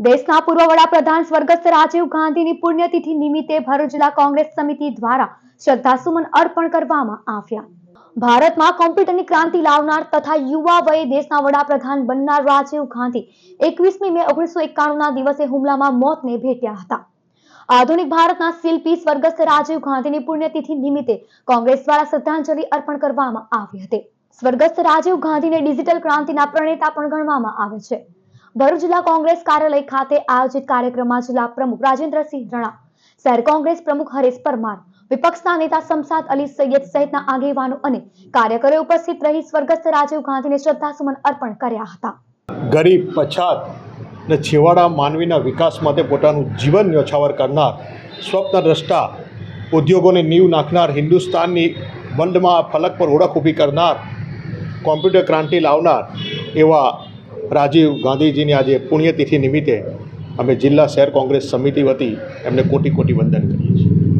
દેશના પૂર્વ વડાપ્રધાન સ્વર્ગસ્થ રાજીવ ગાંધીની પુણ્યતિથિ નિમિત્તે ભરૂચ જિલ્લા કોંગ્રેસ સમિતિ દ્વારા શ્રદ્ધાસુમન અર્પણ કરવામાં આવ્યા. ભારતમાં કોમ્પ્યુટરની ક્રાંતિ લાવનાર તથા યુવા વયે દેશના વડાપ્રધાન બનનાર રાજીવ ગાંધી એકવીસમી મે ઓગણીસો એકાણુંના દિવસે હુમલામાં મોતને ભેટ્યા હતા. આધુનિક ભારતના શિલ્પી સ્વર્ગસ્થ રાજીવ ગાંધીની પુણ્યતિથિ નિમિત્તે કોંગ્રેસ દ્વારા શ્રદ્ધાંજલિ અર્પણ કરવામાં આવી હતી. સ્વર્ગસ્થ રાજીવ ગાંધીને ડિજિટલ ક્રાંતિના પ્રણેતા પણ ગણવામાં આવે છે. ભરૂચ જિલ્લા કોંગ્રેસ કાર્યાલય ખાતે આયોજિત કાર્યક્રમમાં જિલ્લા પ્રમુખ રાજેન્દ્રસિંહ રણા, શહેર કોંગ્રેસ પ્રમુખ હરેશ પરમાર, વિપક્ષના નેતા શમસાદ અલી સૈયદ સહિતના આગેવાનો અને કાર્યકરો ઉપસ્થિત રહી સ્વર્ગસ્થ રાજીવ ગાંધીને શ્રદ્ધાસુમન અર્પણ કર્યા હતા. ગરીબ, પછાત ને છેવાડા માનવીના વિકાસ માટે પોતાનું જીવન ન્યોછાવર કરનાર સ્વપ્ન દ્રષ્ટા ઉદ્યોગોને નીવ નાખનાર હિન્દુસ્તાનની બંધમાં ફલક પર ઓળખ ઊભી કરનાર, કોમ્પ્યુટર ક્રાંતિ લાવનાર એવા રાજીવ ગાંધીજીની આજે પુણ્યતિથિ નિમિત્તે અમે જિલ્લા શહેર કોંગ્રેસ સમિતિ વતી એમને કોટી કોટી વંદન કરીએ છીએ.